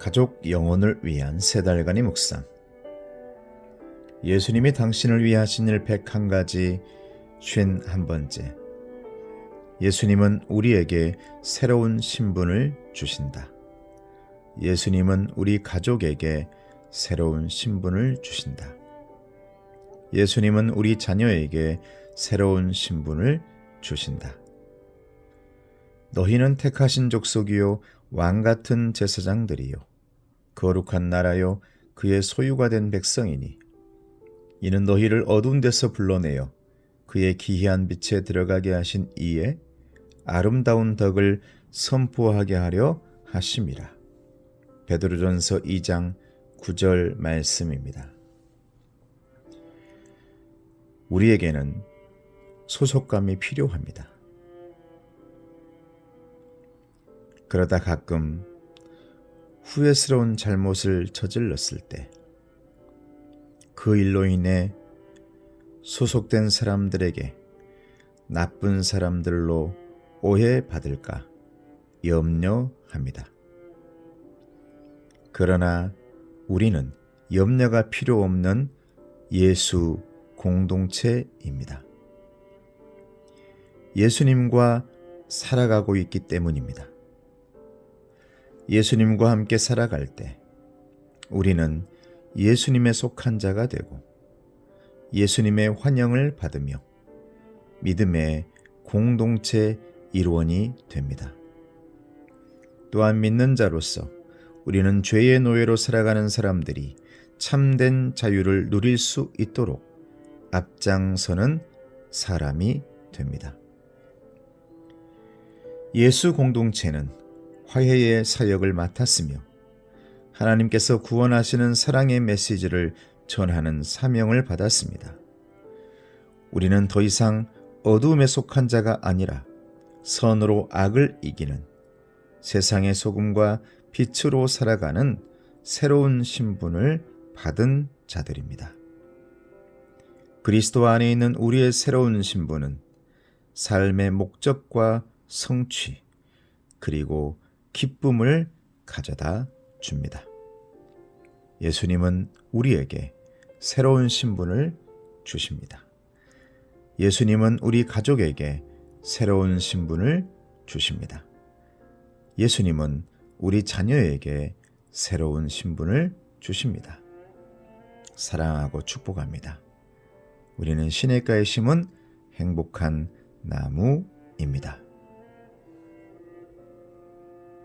가족 영혼을 위한 세 달간의 묵상. 예수님이 당신을 위해 하신 일 101가지 51번째. 예수님은 우리에게 새로운 신분을 주신다. 예수님은 우리 가족에게 새로운 신분을 주신다. 예수님은 우리 자녀에게 새로운 신분을 주신다. 너희는 택하신 족속이요 왕 같은 제사장들이요 거룩한 나라요 그의 소유가 된 백성이니 이는 너희를 어두운 데서 불러내어 그의 기이한 빛에 들어가게 하신 이에 아름다운 덕을 선포하게 하려 하심이라. 베드로전서 2장 9절 말씀입니다. 우리에게는 소속감이 필요합니다. 그러다 가끔 후회스러운 잘못을 저질렀을 때 그 일로 인해 소속된 사람들에게 나쁜 사람들로 오해받을까 염려합니다. 그러나 우리는 염려가 필요 없는 예수 공동체입니다. 예수님과 살아가고 있기 때문입니다. 예수님과 함께 살아갈 때 우리는 예수님에 속한 자가 되고 예수님의 환영을 받으며 믿음의 공동체 일원이 됩니다. 또한 믿는 자로서 우리는 죄의 노예로 살아가는 사람들이 참된 자유를 누릴 수 있도록 앞장서는 사람이 됩니다. 예수 공동체는 화해의 사역을 맡았으며 하나님께서 구원하시는 사랑의 메시지를 전하는 사명을 받았습니다. 우리는 더 이상 어두움에 속한 자가 아니라 선으로 악을 이기는 세상의 소금과 빛으로 살아가는 새로운 신분을 받은 자들입니다. 그리스도 안에 있는 우리의 새로운 신분은 삶의 목적과 성취, 그리고 기쁨을 가져다 줍니다. 예수님은 우리에게 새로운 신분을 주십니다. 예수님은 우리 가족에게 새로운 신분을 주십니다. 예수님은 우리 자녀에게 새로운 신분을 주십니다. 사랑하고 축복합니다. 우리는 시냇가에 심은 행복한 나무입니다.